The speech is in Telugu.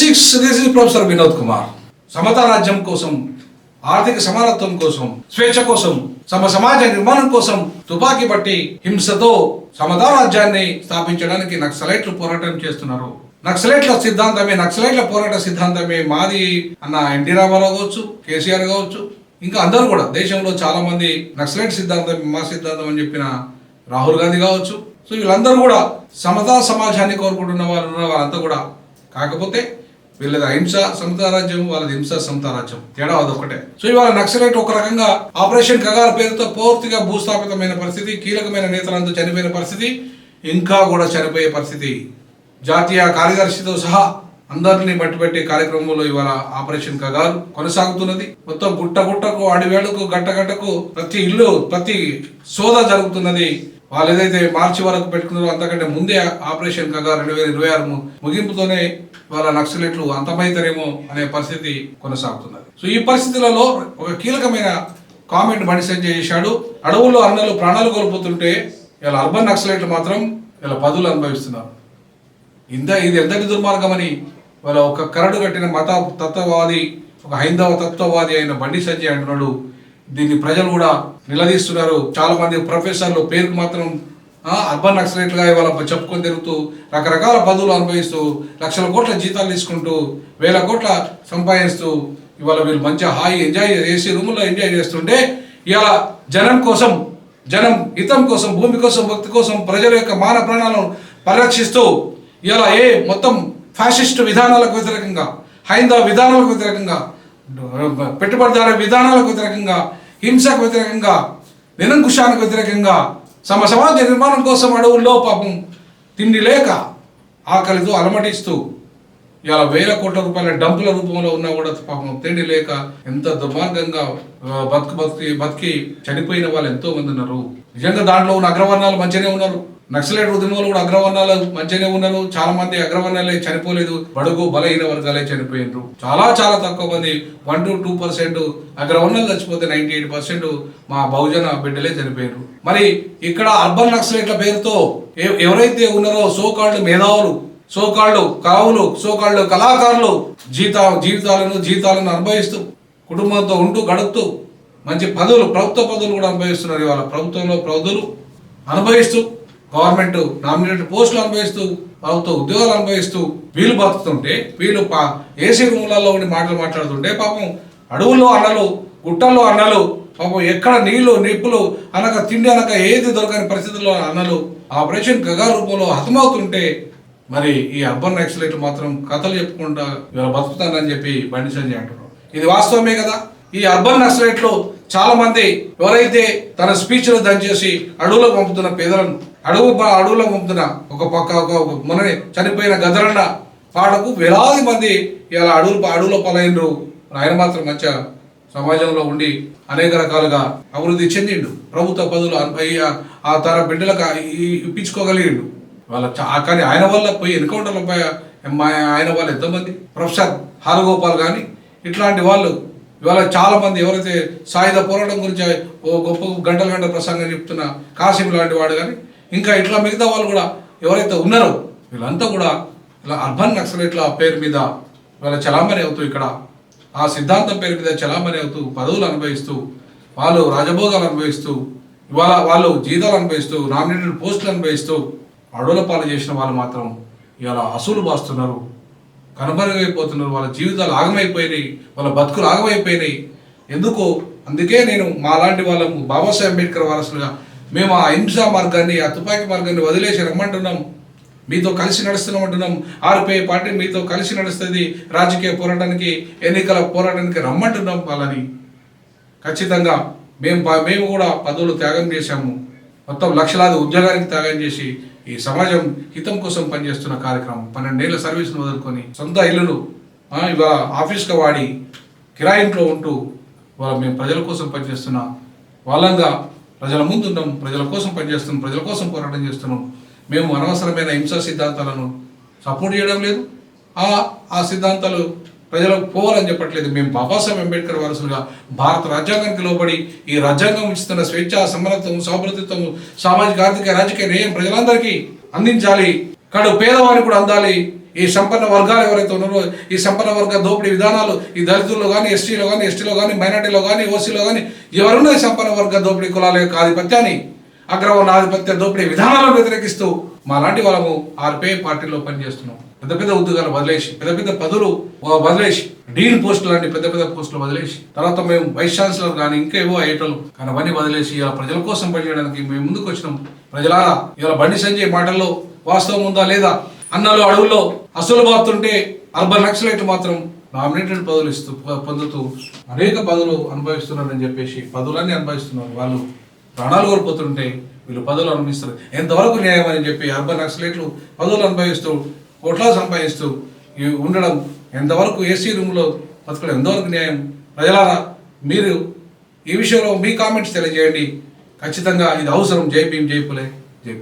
Six this is professor Vinod Kumar. సమతా రాజ్యం కోసం ఆర్థిక సమానత్వం కోసం స్వేచ్ఛ కోసం సమ సమాజ నిర్మాణం కోసం తుపాకీ పట్టి హింసతో సమతా రాజ్యాన్ని స్థాపించడానికి నక్సలైట్లు పోరాటం చేస్తున్నారు. నక్సలైట్ల సిద్ధాంతమే నక్సలైట్ల పోరాట సిద్ధాంతమే మాది అన్న ఎన్టీ రామారావు కావచ్చు కేసీఆర్ కావచ్చు ఇంకా అందరూ కూడా దేశంలో చాలా మంది నక్సలైట్ సిద్ధాంతం మా సిద్ధాంతం అని చెప్పిన రాహుల్ గాంధీ కావచ్చు. సో వీళ్ళందరూ కూడా సమతా సమాజాన్ని కోరుకుంటున్న వాళ్ళు ఉన్న వాళ్ళంతా కూడా కాకపోతే వీళ్ళది అహింస సమతా రాజ్యం వాళ్ళది హింస సమతా రాజ్యం. తేడా అదొకటే సో ఇవాళ నక్సలైట్ ఒక రకంగా ఆపరేషన్ కగార్ పేరుతో పూర్తిగా భూస్థాపితమైన పరిస్థితి కీలకమైన నేతలంతా చనిపోయిన పరిస్థితి ఇంకా కూడా చనిపోయే పరిస్థితి. జాతీయ కార్యదర్శితో సహా అందరినీ మట్టిపెట్టే కార్యక్రమంలో ఇవాళ ఆపరేషన్ కగారు కొనసాగుతున్నది. మొత్తం గుట్ట గుట్టకు అడివేళ్ళకు గట్ట గట్టకు ప్రతి ఇల్లు ప్రతి సోద జరుగుతున్నది. వాళ్ళు ఏదైతే మార్చి వరకు పెట్టుకున్నారో అంతకంటే ముందే ఆపరేషన్ కగా రెండు వేల ఇరవై ఆరు ముగింపుతోనే వాళ్ళ నక్సలెట్లు అంతమైతారేమో అనే పరిస్థితి కొనసాగుతున్నది. సో ఈ పరిస్థితులలో ఒక కీలకమైన కామెంట్ బండి సంజయ్ చేశాడు. అడవుల్లో అన్నలు ప్రాణాలు కోల్పోతుంటే ఇలా అర్బన్ నక్సలైట్లు మాత్రం ఇలా పదులు అనుభవిస్తున్నారు. ఇంత ఇది ఎంతటి దుర్మార్గమని వాళ్ళ ఒక కరడు కట్టిన మత తత్వవాది ఒక హైందవ తత్వవాది అయిన బండి సంజయ్ అంటున్నాడు. దీన్ని ప్రజలు కూడా నిలదీస్తున్నారు. చాలా మంది ప్రొఫెసర్లు పేరుకు మాత్రం అర్బన్ నక్సలైట్లుగా ఇవాళ చెప్పుకొని తిరుగుతూ రకరకాల పదవులు అనుభవిస్తూ లక్షల కోట్ల జీతాలు తీసుకుంటూ వేల కోట్ల సంపాదిస్తూ ఇవాళ వీళ్ళు మంచిగా హాయి ఎంజాయ్ చేసి రూముల్లో ఎంజాయ్ చేస్తుంటే ఇవాళ జనం కోసం జనం హితం కోసం భూమి కోసం భక్తి కోసం ప్రజల యొక్క మాన ప్రాణాలను పరిరక్షిస్తూ ఇలా ఏ మొత్తం ఫ్యాసిస్ట్ విధానాలకు వ్యతిరేకంగా హైందవ విధానాలకు వ్యతిరేకంగా పెట్టుబడిదారు విధానాలకు వ్యతిరేకంగా హింసకు వ్యతిరేకంగా నిరంకుశానికి వ్యతిరేకంగా సమ సమాజ నిర్మాణం కోసం అడవుల్లో పాపం తిండి లేక ఆకలితో అలమటిస్తూ ఇలా వేల కోట్ల రూపాయల డంపుల రూపంలో ఉన్నా కూడా పాపం తిండి లేక ఎంత దుర్మార్గంగా బతుకు బతికి బతికి చనిపోయిన వాళ్ళు ఎంతో మంది ఉన్నారు. నిజంగా దాంట్లో ఉన్న అగ్రవర్ణాలు మంచిగానే ఉన్నారు. నక్సలైట్ ఉద్యమంలో కూడా అగ్రవర్ణాలు మంచిగానే ఉన్నారు. చాలా మంది అగ్రవర్ణాలే చనిపోలేదు. బడుగు బలహీన వర్గాలే చనిపోయినారు. చాలా చాలా తక్కువ మంది వన్ టు టూ పర్సెంట్ అగ్రవర్ణాలు చచ్చిపోతే నైన్టీ ఎయిట్ పర్సెంట్ మా బహుజన బిడ్డలే చనిపోయారు మరి ఇక్కడ అర్బన్ నక్సలైట్ల పేరుతో ఎ- ఎవరైతే ఉన్నారో సోకాళ్ళు మేధావులు సోకాళ్ళు కావులు సోకాళ్ళు కళాకారులు జీత జీవితాలను జీతాలను అనుభవిస్తూ కుటుంబంతో ఉంటూ గడుపుతూ మంచి పదవులు ప్రభుత్వ పదవులు కూడా అనుభవిస్తున్నారు ఇవాళ. ప్రభుత్వంలో పదవులు అనుభవిస్తూ గవర్నమెంట్ నామినేటెడ్ పోస్టులు అనుభవిస్తూ ప్రభుత్వ ఉద్యోగాలు అనుభవిస్తూ వీళ్ళు బతుకుతుంటే వీళ్ళు పా ఏసీ రూములలో ఉండి మాటలు మాట్లాడుతుంటే పాపం అడవుల్లో అన్నలు గుట్టల్లో అన్నలు పాపం ఎక్కడ నీళ్ళు నిప్పులు అనక తిండి అనక ఏది దొరకని పరిస్థితుల్లో అన్నలు ఆపరేషన్ గగా రూపంలో హతమవుతుంటే మరి ఈ అర్బన్ నక్సలైట్ మాత్రం కథలు చెప్పుకుంటా ఇవాళ బతుకుతానని చెప్పి బండి సంజయ్ అంటున్నారు ఇది వాస్తవమే కదా? ఈ అర్బన్ నక్సలైట్లు చాలా మంది ఎవరైతే తన స్పీచ్లు దంచేసి అడవులకు పంపుతున్న పేదలను అడవు అడవులకు పంపుతున్న ఒక పక్క ఒక మొన్ననే చనిపోయిన గదరన్న పాటకు వేలాది మంది ఇలా అడవులు అడవుల పాలైనరు ఆయన మాత్రం మంచిగా సమాజంలో ఉండి అనేక రకాలుగా అభివృద్ధి చెందిండు. ప్రభుత్వ పదవులు ఆ తన బిడ్డలకు ఇప్పించుకోగలిగిండు. వాళ్ళ చా- కానీ ఆయన వల్ల పోయి ఎన్కౌంటర్ల పై మా- ఆయన వాళ్ళు ఎంతమంది? ప్రొఫెసర్ హారగోపాల్ కానీ ఇట్లాంటి వాళ్ళు ఇవాళ చాలామంది ఎవరైతే సాయుధ పోరాటం గురించి ఓ గొప్ప గంటల గంట ప్రసంగం చెప్తున్న కాసిం లాంటి వాడు కానీ ఇంకా ఇట్లా మిగతా వాళ్ళు కూడా ఎవరైతే ఉన్నారో వీళ్ళంతా కూడా ఇలా అర్బన్ నక్సలైట్ల పేరు మీద వాళ్ళ చలామణి అవుతూ ఇక్కడ ఆ సిద్ధాంతం పేరు మీద చలామణి అవుతూ పదవులు అనుభవిస్తూ వాళ్ళు రాజభోగాలు అనుభవిస్తూ ఇవాళ వాళ్ళు జీతాలు అనుభవిస్తూ నామినేటెడ్ పోస్టులు అనుభవిస్తూ అడవుల పాలు చేసిన వాళ్ళు మాత్రం ఇవాళ అసూలు బాస్తున్నారు. కనుమరుగైపోతున్నారు వాళ్ళ జీవితాలు ఆగమైపోయినాయి వాళ్ళ బతుకులు ఆగమైపోయినాయి. ఎందుకు అందుకే నేను మాలాంటి వాళ్ళము బాబాసాహెబ్ అంబేద్కర్ వారసులుగా మేము ఆ హింసా మార్గాన్ని ఆ తుపాకీ మార్గాన్ని వదిలేసి రమ్మంటున్నాం. మీతో కలిసి నడుస్తున్నామంటున్నాం. ఆర్పిఐ పార్టీ మీతో కలిసి నడుస్తుంది. రాజకీయ పోరాటానికి ఎన్నికల పోరాటానికి రమ్మంటున్నాం వాళ్ళని. ఖచ్చితంగా మేము మేము కూడా పదవులు త్యాగం చేశాము. మొత్తం లక్షలాది ఉద్యోగానికి త్యాగం చేసి ఈ సమాజం హితం కోసం పనిచేస్తున్న కార్యక్రమం. పన్నెండేళ్ళ సర్వీస్ను వదులుకొని సొంత ఇల్లును ఇవాళ ఆఫీస్గా వాడి కిరాయింట్లో ఉంటూ ఇవాళ మేము ప్రజల కోసం పనిచేస్తున్న వాళ్ళంగా ప్రజల ముందున్నాం ప్రజల కోసం పనిచేస్తున్నాం ప్రజల కోసం పోరాటం చేస్తున్నాం. మేము అనవసరమైన హింసా సిద్ధాంతాలను సపోర్ట్ చేయడం లేదు. ఆ ఆ సిద్ధాంతాలు ప్రజలకు పోవాలని చెప్పట్లేదు. మేము బాబాసాహెబ్ అంబేద్కర్ వారసులుగా భారత రాజ్యాంగానికి లోబడి ఈ రాజ్యాంగం ఇస్తున్న స్వేచ్ఛ సమరత్వం సౌభ్రతత్వం సామాజిక ఆర్థిక రాజకీయ న్యాయం ప్రజలందరికీ అందించాలి. కడు పేదవారికి కూడా అందాలి. ఈ సంపన్న వర్గాలు ఎవరైతే ఉన్నారో ఈ సంపన్న వర్గ దోపిడీ విధానాలు ఈ దళితుల్లో కానీ ఎస్టీలో కానీ ఎస్టీలో కానీ మైనార్టీలో కానీ ఓసీలో కానీ ఎవరున్నా ఈ సంపన్న వర్గ దోపిడీ కులాల యొక్క ఆధిపత్యాన్ని అగ్రవర్ణ ఆధిపత్య దోపిడీ విధానాలను వ్యతిరేకిస్తూ మా లాంటి వాళ్ళము ఆర్పే పార్టీలో పనిచేస్తున్నాం. పెద్ద పెద్ద ఉద్యోగాలు వదిలేసి పెద్ద పెద్ద పదవులు వదిలేసి డీన్ పోస్టులు లాంటి పెద్ద పెద్ద పోస్టులు వదిలేసి తర్వాత మేము వైస్ ఛాన్సలర్ కానీ ఇంకా ఏవో అయ్యేటోళ్ళు కానీ అవన్నీ వదిలేసి ఇలా ప్రజల కోసం పనిచేయడానికి మేము ముందుకు వచ్చినాం. ప్రజలారా ఇలా బండి సంజయ్ మాటల్లో వాస్తవం ఉందా లేదా అన్నలు అడవుల్లో అసలు బాతుంటే అర్బన్ నక్సలైట్ మాత్రం నామినేటెడ్ పదవులు ఇస్తూ పొందుతూ అనేక పదవులు అనుభవిస్తున్నారని చెప్పేసి పదవులన్నీ అనుభవిస్తున్నారు వాళ్ళు. ప్రాణాలు కోల్పోతుంటే వీళ్ళు పదవులు అనుభవిస్తారు. ఎంతవరకు న్యాయం అని చెప్పి అర్బన్ నక్సలేట్లు పదవులు అనుభవిస్తూ కోట్లాలు సంపాదిస్తూ ఇవి ఉండడం ఎంతవరకు ఏసీ రూమ్లో బతకడం ఎంతవరకు న్యాయం? ప్రజలారా మీరు ఈ విషయంలో మీ కామెంట్స్ తెలియజేయండి. ఖచ్చితంగా ఇది అవసరం. జై భీమ్ జై పులే జై